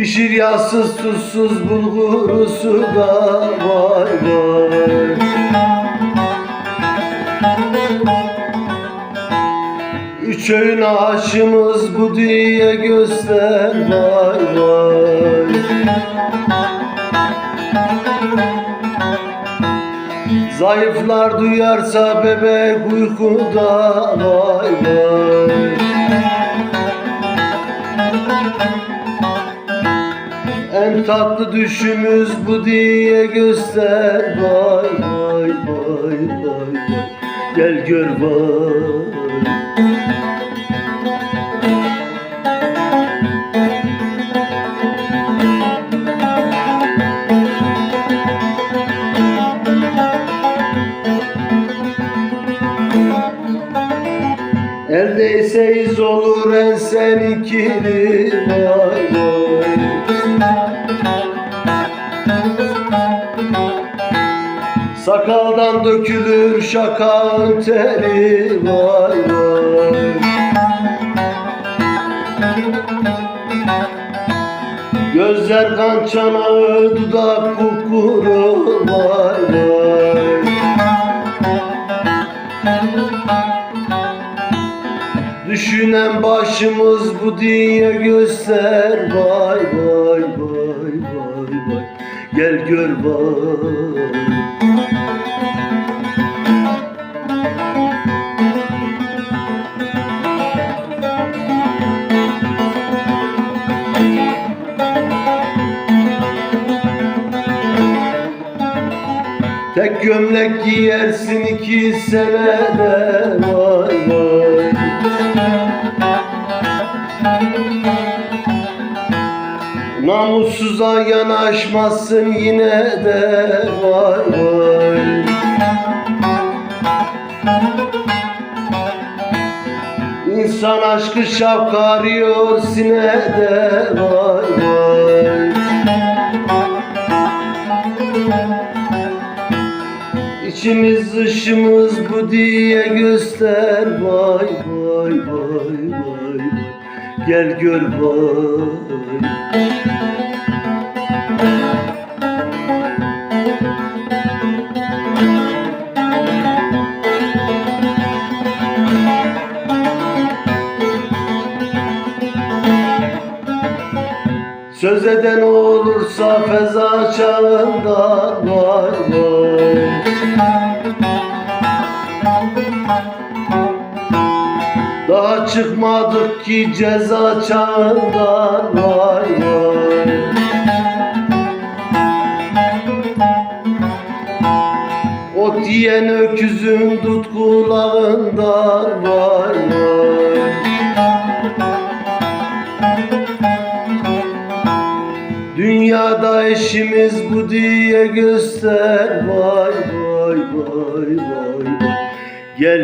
Yağsız tuzsuz bulguru suda vay vay Üç öğün aşımız bu diye göster vay vay Zayıflar duyarsa bebek uykuda vay vay Tatlı düşümüz bu diye göster. Vay vay vay vay Gel gör vay. Eldeyse iz olur en sen ikili vay vay Sakaldan dökülür şakağın teli vay vay. Gözler kan çanağı dudak kukuru vay vay. Düşünen başımız bu diye göster vay vay vay vay vay. Gel gör vay Gömlek giyersin iki senede vay vay. Namussuza yanaşmazsın yine de vay vay. İnsan aşkı şavk arıyor sinede vay İçimiz dışımız bu diye göster. Vay vay vay vay. Gel gör vay. Söz eden olursa feza çağında vay Daha çıkmadık ki ceza çağından vay vay Ot yiyen öküzün dut kulağından vay vay Dünyada eşimiz bu diye göster vay vay vay vay. Gel